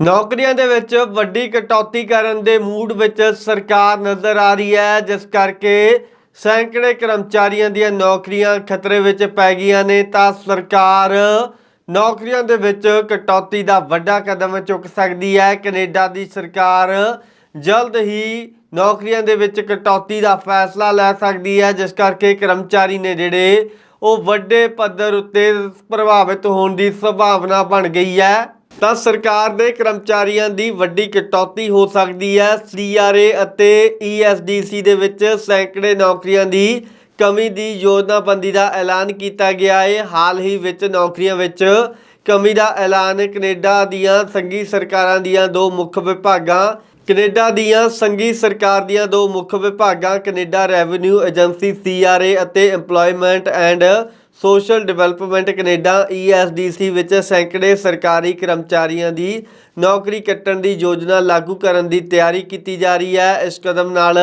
ਨੌਕਰੀਆਂ ਦੇ ਵਿੱਚ ਵੱਡੀ ਕਟੌਤੀ ਕਰਨ ਦੇ ਮੂਡ ਵਿੱਚ ਸਰਕਾਰ ਨਜ਼ਰ ਆ ਰਹੀ ਹੈ, ਜਿਸ ਕਰਕੇ ਸੈਂਕੜੇ ਕਰਮਚਾਰੀਆਂ ਦੀਆਂ ਨੌਕਰੀਆਂ ਖਤਰੇ ਵਿੱਚ ਪੈ ਗਈਆਂ ਨੇ। ਤਾਂ ਸਰਕਾਰ ਨੌਕਰੀਆਂ ਦੇ ਵਿੱਚ ਕਟੌਤੀ ਦਾ ਵੱਡਾ ਕਦਮ ਚੁੱਕ ਸਕਦੀ ਹੈ। ਕੈਨੇਡਾ ਦੀ ਸਰਕਾਰ ਜਲਦ ਹੀ ਨੌਕਰੀਆਂ ਦੇ ਵਿੱਚ ਕਟੌਤੀ ਦਾ ਫੈਸਲਾ ਲੈ ਸਕਦੀ ਹੈ, ਜਿਸ ਕਰਕੇ ਕਰਮਚਾਰੀ ਨੇ ਜਿਹੜੇ ਉਹ ਵੱਡੇ ਪੱਧਰ ਉੱਤੇ ਪ੍ਰਭਾਵਿਤ ਹੋਣ ਦੀ ਸੰਭਾਵਨਾ ਬਣ ਗਈ ਹੈ। ਤਾਂ ਸਰਕਾਰ ਦੇ ਕਰਮਚਾਰੀਆਂ ਦੀ ਵੱਡੀ ਕਟੌਤੀ ਹੋ ਸਕਦੀ ਹੈ। ਸੀਆਰਏ ਅਤੇ ਈਐਸਡੀਸੀ ਦੇ ਵਿੱਚ ਸੈਂਕੜੇ ਨੌਕਰੀਆਂ ਦੀ ਕਮੀ ਦੀ ਯੋਜਨਾਬੰਦੀ ਦਾ ਐਲਾਨ ਕੀਤਾ ਗਿਆ ਹੈ ਹਾਲ ਹੀ ਵਿੱਚ ਨੌਕਰੀਆਂ ਵਿੱਚ ਕਮੀ ਦਾ ਐਲਾਨ ਕੈਨੇਡਾ ਦੀਆਂ ਸੰਘੀ ਸਰਕਾਰਾਂ ਦੀਆਂ ਦੋ ਮੁੱਖ ਵਿਭਾਗਾਂ, ਕੈਨੇਡਾ ਦੀਆਂ ਸੰਘੀ ਸਰਕਾਰ ਦੀਆਂ ਦੋ ਮੁੱਖ ਵਿਭਾਗਾਂ, ਕੈਨੇਡਾ ਰੈਵਨਿਊ ਏਜੰਸੀ, ਸੀਆਰਏ ਅਤੇ EMPLOYMENT and social development Canada ESDC ਵਿੱਚ ਸੈਂਕੜੇ ਸਰਕਾਰੀ ਕਰਮਚਾਰੀਆਂ ਦੀ ਨੌਕਰੀ ਕੱਟਣ ਦੀ ਯੋਜਨਾ ਲਾਗੂ ਕਰਨ ਦੀ ਤਿਆਰੀ ਕੀਤੀ ਜਾ ਰਹੀ ਹੈ। ਇਸ ਕਦਮ ਨਾਲ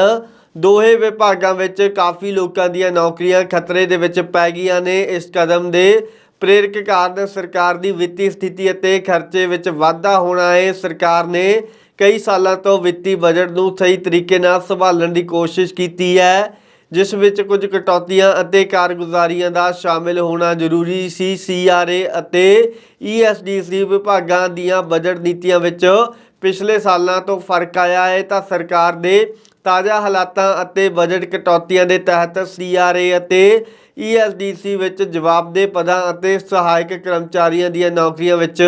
ਦੋਹੇ ਵਿਭਾਗਾਂ ਵਿੱਚ ਕਾਫੀ ਲੋਕਾਂ ਦੀਆਂ ਨੌਕਰੀਆਂ ਖਤਰੇ ਦੇ ਵਿੱਚ ਪੈ ਗਈਆਂ ਨੇ। ਇਸ ਕਦਮ ਦੇ ਪ੍ਰੇਰਕ ਕਾਰਨ ਸਰਕਾਰ ਦੀ ਵਿੱਤੀ ਸਥਿਤੀ ਅਤੇ ਖਰਚੇ ਵਿੱਚ ਵਾਧਾ ਹੋਣਾ ਹੈ। ਸਰਕਾਰ ਨੇ ਕਈ ਸਾਲਾਂ ਤੋਂ ਵਿੱਤੀ ਬਜਟ ਨੂੰ ਸਹੀ ਤਰੀਕੇ ਨਾਲ ਸੰਭਾਲਣ ਦੀ ਕੋਸ਼ਿਸ਼ ਕੀਤੀ ਹੈ। ਜਿਸ ਵਿੱਚ ਕੁਝ ਕਟੌਤੀਆਂ ਅਤੇ ਕਾਰਗੁਜ਼ਾਰੀਆਂ ਦਾ ਸ਼ਾਮਿਲ ਹੋਣਾ ਜ਼ਰੂਰੀ ਸੀ। ਸੀਆਰਏ ਅਤੇ ਈਐਸਡੀਸੀ ਵਿਭਾਗਾਂ ਦੀਆਂ ਬਜਟ ਨੀਤੀਆਂ ਵਿੱਚ ਪਿਛਲੇ ਸਾਲਾਂ ਤੋਂ ਫ਼ਰਕ ਆਇਆ ਹੈ ਤਾਂ ਸਰਕਾਰ ਦੇ ਤਾਜ਼ਾ ਹਾਲਾਤਾਂ ਅਤੇ ਬਜਟ ਕਟੌਤੀਆਂ ਦੇ ਤਹਿਤ ਸੀਆਰਏ ਅਤੇ ਈਐਸਡੀਸੀ ਵਿੱਚ ਜਵਾਬਦੇਹ ਪਦਾਂ ਅਤੇ ਸਹਾਇਕ ਕਰਮਚਾਰੀਆਂ ਦੀਆਂ ਨੌਕਰੀਆਂ ਵਿੱਚ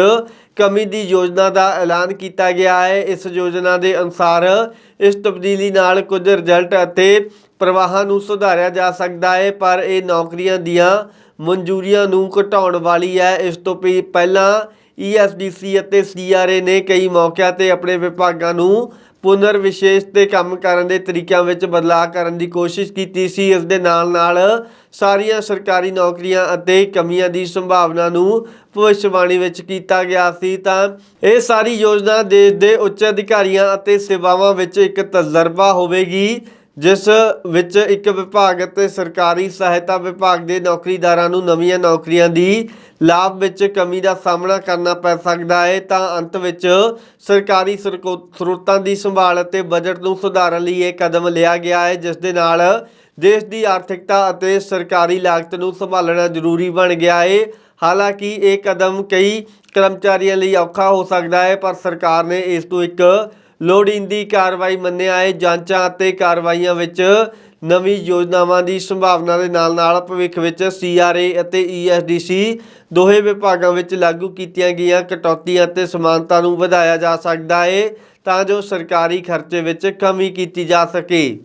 ਕਮੀ ਦੀ ਯੋਜਨਾ ਦਾ ਐਲਾਨ ਕੀਤਾ ਗਿਆ ਹੈ। ਇਸ ਯੋਜਨਾ ਦੇ ਅਨੁਸਾਰ ਇਸ ਤਬਦੀਲੀ ਨਾਲ ਕੁਝ ਰਿਜ਼ਲਟ ਅਤੇ ਪ੍ਰਵਾਹਾਂ ਨੂੰ ਸੁਧਾਰਿਆ ਜਾ ਸਕਦਾ ਹੈ, ਪਰ ਇਹ ਨੌਕਰੀਆਂ ਦੀਆਂ ਮਨਜ਼ੂਰੀਆਂ ਨੂੰ ਘਟਾਉਣ ਵਾਲੀ ਹੈ। ਇਸ ਤੋਂ ਪਹਿ- ਪਹਿਲਾਂ ਈਐਸਡੀਸੀ ਅਤੇ ਸੀਆਰਏ ਨੇ ਕਈ ਮੌਕਿਆਂ ਤੇ ਆਪਣੇ ਵਿਭਾਗਾਂ ਨੂੰ ਪੁਨਰ ਵਿਸ਼ੇਸ਼ ਤੇ ਕੰਮ ਕਰਨ ਦੇ ਤਰੀਕਿਆਂ ਵਿੱਚ ਬਦਲਾਅ ਕਰਨ ਦੀ ਕੋਸ਼ਿਸ਼ ਕੀਤੀ ਸੀ। ਇਸ ਦੇ ਨਾਲ ਨਾਲ ਸਾਰੀਆਂ ਸਰਕਾਰੀ ਨੌਕਰੀਆਂ ਅਤੇ ਕਮੀਆਂ ਦੀ ਸੰਭਾਵਨਾ ਨੂੰ ਭਵਿੱਖਬਾਣੀ ਵਿੱਚ ਕੀਤਾ ਗਿਆ ਸੀ ਤਾਂ ਇਹ ਸਾਰੀ ਯੋਜਨਾ ਦੇਸ਼ ਦੇ ਉੱਚ ਅਧਿਕਾਰੀਆਂ ਅਤੇ ਸੇਵਾਵਾਂ ਵਿੱਚ ਇੱਕ ਤਜਰਬਾ ਹੋਵੇਗੀ। ਜਿਸ ਵਿੱਚ ਇੱਕ ਵਿਭਾਗ ਅਤੇ ਸਰਕਾਰੀ ਸਹਾਇਤਾ ਵਿਭਾਗ ਦੇ ਨੌਕਰੀਦਾਰਾਂ ਨੂੰ ਨਵੀਆਂ ਨੌਕਰੀਆਂ ਦੀ ਲਾਭ ਵਿੱਚ ਕਮੀ ਦਾ ਸਾਹਮਣਾ ਕਰਨਾ ਪੈ ਸਕਦਾ ਹੈ, ਤਾਂ ਅੰਤ ਵਿੱਚ ਸਰਕਾਰੀ ਸਰਕੋ- ਸਰੋਤਾਂ ਦੀ ਸੰਭਾਲ ਅਤੇ ਬਜਟ ਨੂੰ ਸੁਧਾਰਨ ਲਈ ਇਹ ਕਦਮ ਲਿਆ ਗਿਆ ਹੈ, ਜਿਸ ਦੇ ਨਾਲ ਦੇਸ਼ ਦੀ ਆਰਥਿਕਤਾ ਅਤੇ ਸਰਕਾਰੀ ਲਾਗਤ ਨੂੰ ਸੰਭਾਲਣਾ ਜ਼ਰੂਰੀ ਬਣ ਗਿਆ ਹੈ। ਹਾਲਾਂਕਿ ਇਹ ਕਦਮ ਕਈ ਕਰਮਚਾਰੀਆਂ ਲਈ ਔਖਾ ਹੋ ਸਕਦਾ ਹੈ, ਪਰ ਸਰਕਾਰ ਨੇ ਇਸ ਤੋਂ ਇੱਕ ਲੋੜੀਂਦੀ ਕਾਰਵਾਈ ਮੰਨਿਆ ਹੈ। ਜਾਂਚਾਂ ਅਤੇ ਕਾਰਵਾਈਆਂ ਵਿੱਚ ਨਵੀਂ ਯੋਜਨਾਵਾਂ ਦੀ ਸੰਭਾਵਨਾ ਦੇ ਨਾਲ-ਨਾਲ ਭਵਿੱਖ ਵਿੱਚ ਸੀਆਰਏ ਅਤੇ ਈਐਸਡੀਸੀ ਦੋਹੇ ਵਿਭਾਗਾਂ ਵਿੱਚ ਲਾਗੂ ਕੀਤੀਆਂ ਗਈਆਂ ਕਟੌਤੀਆਂ ਅਤੇ ਸਮਾਨਤਾ ਨੂੰ ਵਧਾਇਆ ਜਾ ਸਕਦਾ ਹੈ ਤਾਂ ਜੋ ਸਰਕਾਰੀ ਖਰਚੇ ਵਿੱਚ ਕਮੀ ਕੀਤੀ ਜਾ ਸਕੇ।